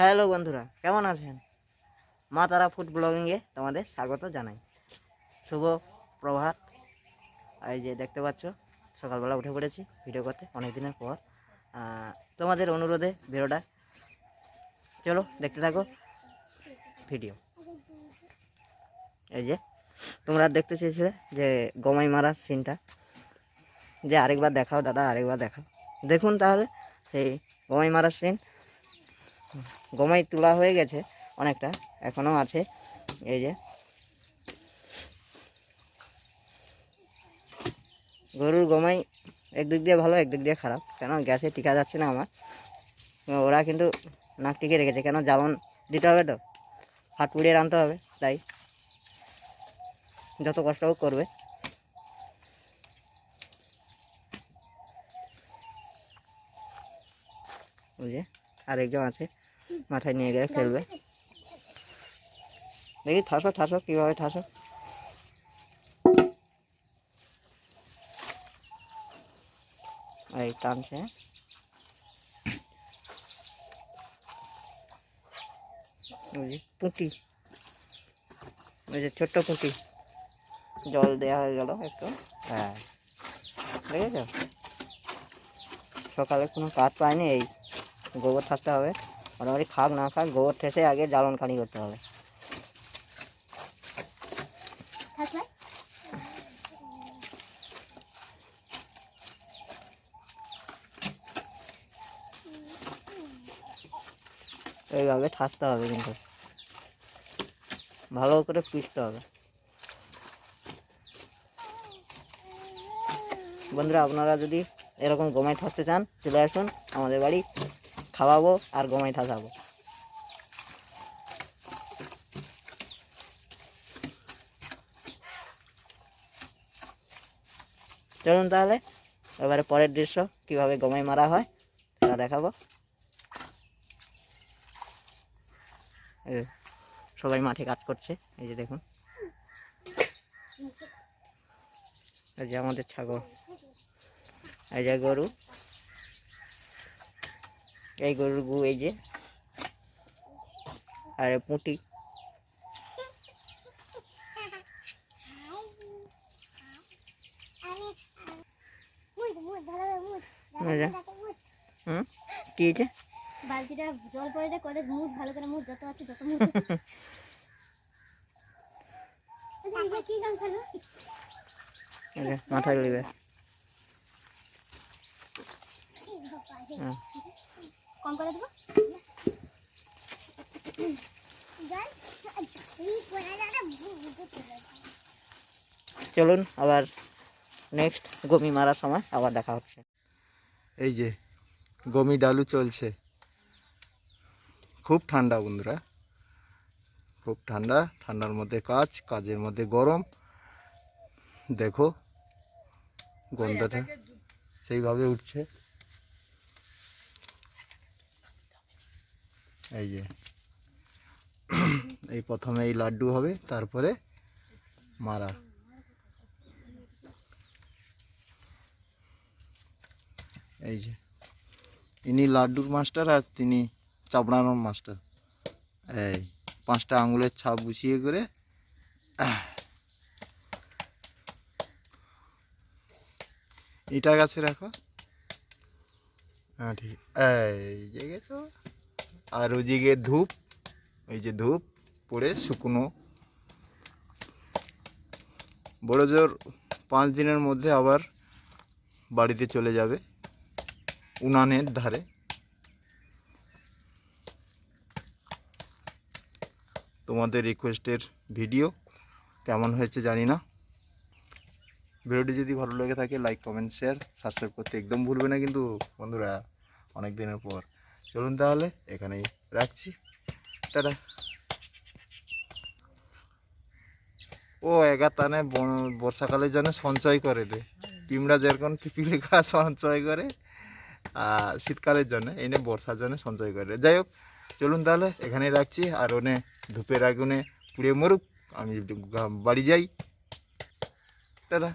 Hello বন্ধুরা, কেমন আছেন? মা তারা ফুড ব্লগিংয়ে তোমাদের স্বাগত জানাই। শুভ প্রভাত। এই যে দেখতে পাচ্ছ, সকালবেলা উঠে পড়েছি, ভিডিও করতে অনেক দিনের পর। তোমাদের অনুরোধে ভিডিওটা, চলো দেখতে থাকো ভিডিও। এই যে, তোমরা দেখতে চেয়েছিলে যে গমাই মারার সিনটা যে আরেকবার দেখাও, দাদা, আরেকবার দেখাও। দেখুন তাহলে সেই গমাই মারার সিন গমাই তোলা হয়ে গেছে, অনেকটা এখনও আছে। এই যে। গরুর গমাই একদিক দিয়ে ভালো, একদিক দিয়ে খারাপ। কেন? গ্যাসে টিকা যাচ্ছে না আমার। ওরা কিন্তু নাক টিকে রেখেছে। কেন? জ্বালন দিতে হবে তো। হাত পুড়িয়ে রানতে হবে, তাই। যত কষ্ট হোক করবে। যে আরেকজন আছে। মাথায় নিয়ে গেলে ফেলবে। দেখি। ঠাসো ঠাসো কীভাবে ঠাসো। এই টানছে। পুঁটি। ওই যে ছোট্ট পুঁটি। জল দেওয়া হয়ে গেল একটু। হ্যাঁ। দেখেছ? সকালে কোনো কাজ পায়নি এই গোবর থাকতে হবে। মোটামুটি খাক, না খাক, গোবর ঠেসে আগে জ্বালন খানি করতে হবে। এইভাবে ঠাসতে হবে কিন্তু। ভালো করে পিষতে হবে। বন্ধুরা, আপনারা যদি এরকম গমাই ঠাসতে চান, চলে আসুন আমাদের বাড়ি। খাওয়াবো আর গমাই ঠাসাবো চলুন তাহলে, এবারে পরের দৃশ্য, কীভাবে গমাই মারা হয়, সেটা দেখাবো। সবাই মাঠে কাজ করছে, এই যে দেখুন। এই যে আমাদের ছাগল, এই যে গরু। এই গরুর গু এই যে। আর পুঁটি। হুম? কি বালতিটা জল পড়ে করে মুখ ভালো করে মুখ যত আছে যত মুখ কি মাথায় লিবে কম করে দেবো? চলুন আবার নেক্সট গমি মারার সময় আবার দেখা হচ্ছে। এই যে গমি ডালু চলছে। খুব ঠান্ডা বন্ধুরা। খুব ঠান্ডা ঠান্ডার মধ্যে কাজ কাজের মধ্যে গরম। দেখো গন্ধটা সেইভাবে উঠছে। এই যে। এই প্রথমে এই লাড্ডু হবে, তারপরে মারা। এই যে। ইনি লাড্ডুর মাস্টার আর তিনি চাপড়ানোর মাস্টার। এই পাঁচটা আঙুলের ছাপ বসিয়ে করে। এটা গাছে রাখো। হ্যাঁ ঠিক। এই যে গেছো। আর ওদিকে ধূপ, এই যে ধূপ পড়ে শুকনো। বড় জোর পাঁচ দিনের মধ্যে আবার বাড়িতে চলে যাবে উনানের ধারে। তোমাদের রিকোয়েস্টের ভিডিও কেমন হয়েছে জানি না। ভিডিওটি যদি ভালো লেগে থাকে, লাইক, কমেন্ট, শেয়ার, সাবস্ক্রাইব করতে একদম ভুলবে না কিন্তু বন্ধুরা, অনেক দিনের পর। চলুন তাহলে, এখানেই রাখছি। টাটা। ও এগাতানে বর্ষাকালের জন্য সঞ্চয় করে রে। পিমড়া যেরকম পিপিলি খাওয়া সঞ্চয় করে শীতকালের জন্য এনে বর্ষার জন্য সঞ্চয় করে। যাই হোক, চলুন তাহলে, এখানেই রাখছি। আর ওনে ধূপের আগুনে পুড়ে মরুক। আমি বাড়ি যাই। টাটা।